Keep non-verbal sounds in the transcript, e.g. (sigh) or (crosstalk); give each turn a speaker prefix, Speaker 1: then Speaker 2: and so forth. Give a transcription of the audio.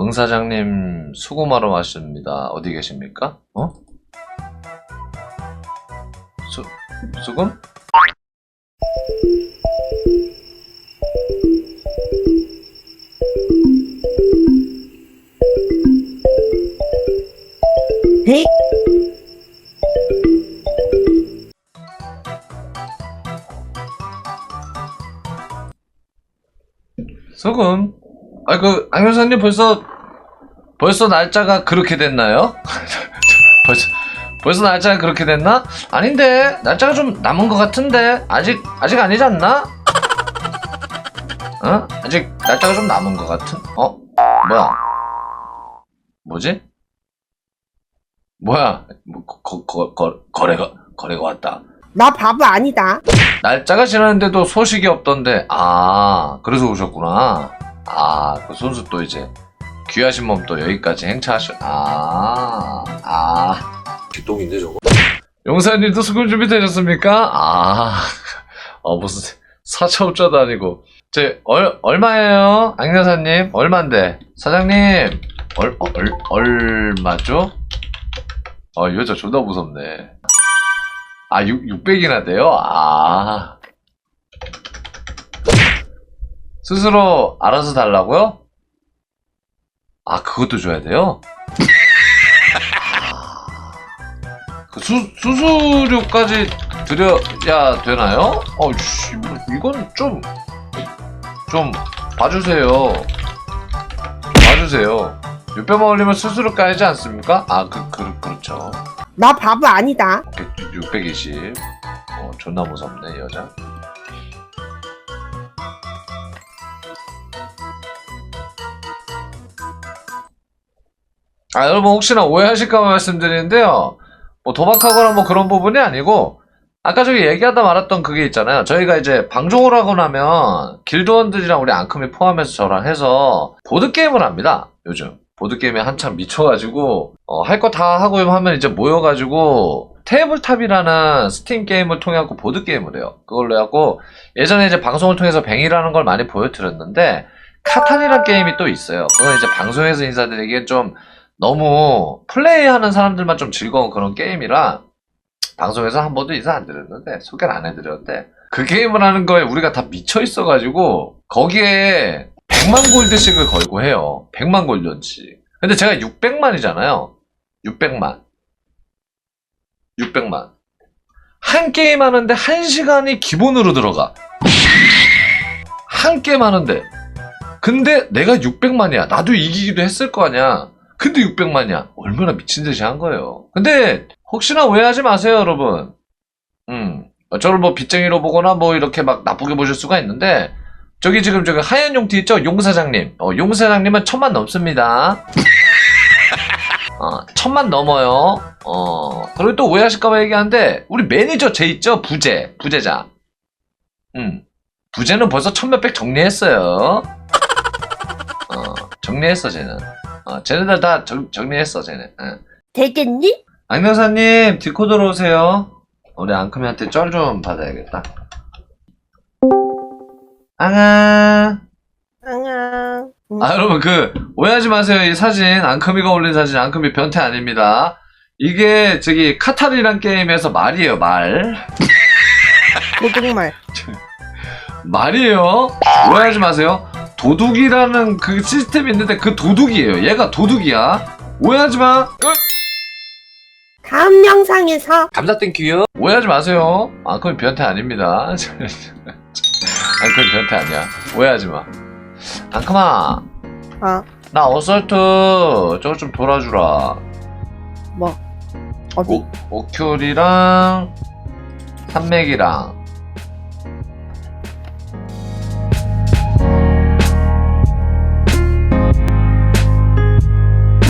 Speaker 1: 응 사장님 수고마로 하십니다. 어디 계십니까? 어? 수 수금?
Speaker 2: 네?
Speaker 1: 수금? 아 그 안경사님 벌써 벌써 날짜가 그렇게 됐나요? (laughs) 벌써 벌써 날짜가 그렇게 됐나? 아닌데 날짜가 좀 남은 것 같은데 아직 아직 아니지 않나? 어? 아직 날짜가 좀 남은 것 같은? 어? 뭐야? 뭐지? 뭐야? 뭐, 거, 거, 거, 거래가 거래가 왔다.
Speaker 2: 나 바보 아니다.
Speaker 1: 날짜가 지났는데도 소식이 없던데 아 그래서 오셨구나 아 그 손수 또 이제 귀하신 몸 또 여기까지 행차하셔. 아아.
Speaker 3: 기똥인데 저거?
Speaker 1: 용사님도 수금 준비되셨습니까? 아 어, 무슨 사채업자도 아니고. 제 얼, 얼마예요? 안여사님 얼만데? 사장님 얼, 얼, 얼마죠? 어 여자 존나 무섭네. 아 6, 600이나 돼요? 아 스스로 알아서 달라고요? 아, 그것도 줘야 돼요? 아, 그 수, 수수료까지 드려야 되나요? 어, 씨, 뭐, 이건 좀, 좀, 봐주세요. 봐주세요. 600만 올리면 수수료 까이지 않습니까? 아, 그, 그, 그렇죠.
Speaker 2: 나 바보 아니다.
Speaker 1: 620. 어, 존나 무섭네, 이 여자. 아, 여러분, 혹시나 오해하실까 말씀드리는데요. 뭐, 도박하거나 뭐 그런 부분이 아니고, 아까 저기 얘기하다 말았던 그게 있잖아요. 저희가 이제 방송을 하고 나면, 길드원들이랑 우리 앙큼이 포함해서 저랑 해서, 보드게임을 합니다. 요즘. 보드게임에 한참 미쳐가지고, 어, 할 거 다 하고 하면 이제 모여가지고, 테이블탑이라는 스팀 게임을 통해 갖고 보드 게임을 해요. 그걸로 해갖고, 예전에 이제 방송을 통해서 뱅이라는 걸 많이 보여드렸는데, 카탄이라는 게임이 또 있어요. 그건 이제 방송에서 인사드리기엔 좀 너무 플레이하는 사람들만 좀 즐거운 그런 게임이라, 방송에서 한 번도 인사 안 드렸는데, 소개를 안 해드렸는데, 그 게임을 하는 거에 우리가 다 미쳐 있어가지고, 거기에 100만 골드씩을 걸고 해요. 100만 골드씩. 근데 제가 600만이잖아요. 600만. 600만. 한 게임 하는데 한 시간이 기본으로 들어가. 한 게임 하는데. 근데 내가 600만이야. 나도 이기기도 했을 거 아니야. 근데 600만이야. 얼마나 미친 듯이 한 거예요. 근데 혹시나 오해하지 마세요, 여러분. 음. 저를 뭐 빚쟁이로 보거나 뭐 이렇게 막 나쁘게 보실 수가 있는데 저기 지금 저기 하얀 용티 있죠? 용사장님. 어, 용사장님은 천만 넘습니다. 어, 천만 넘어요. 어, 그리고 또 오해하실까봐 얘기하는데, 우리 매니저 쟤 있죠? 부재. 부재자. 음. 부재는 벌써 천몇백 정리했어요. 어, 정리했어, 쟤는. 어, 쟤네들 다 정, 정리했어, 쟤는. 응.
Speaker 2: 되겠니?
Speaker 1: 안경사님, 디코더로 오세요. 우리 앙큼이한테 쩔 좀 받아야겠다. 앙아.
Speaker 2: 앙아. 음.
Speaker 1: 아, 여러분, 그, 오해하지 마세요. 이 사진, 앙큼이가 올린 사진, 앙큼이 변태 아닙니다. 이게, 저기, 카타르란 게임에서 말이에요, 말. (laughs)
Speaker 2: 도둑 말.
Speaker 1: 말이에요. 오해하지 마세요. 도둑이라는 그 시스템이 있는데 그 도둑이에요. 얘가 도둑이야. 오해하지 마. 끝!
Speaker 2: 다음 영상에서
Speaker 3: 감자 땡큐요?
Speaker 1: 오해하지 마세요. 앙큼이 변태 아닙니다. (laughs) 앙큼이 변태 아니야. 오해하지 마. 앙큼아,
Speaker 2: 어,
Speaker 1: 나 어설트 저거 좀 돌아주라.
Speaker 2: 뭐 어디?
Speaker 1: 오, 오큐리랑 산맥이랑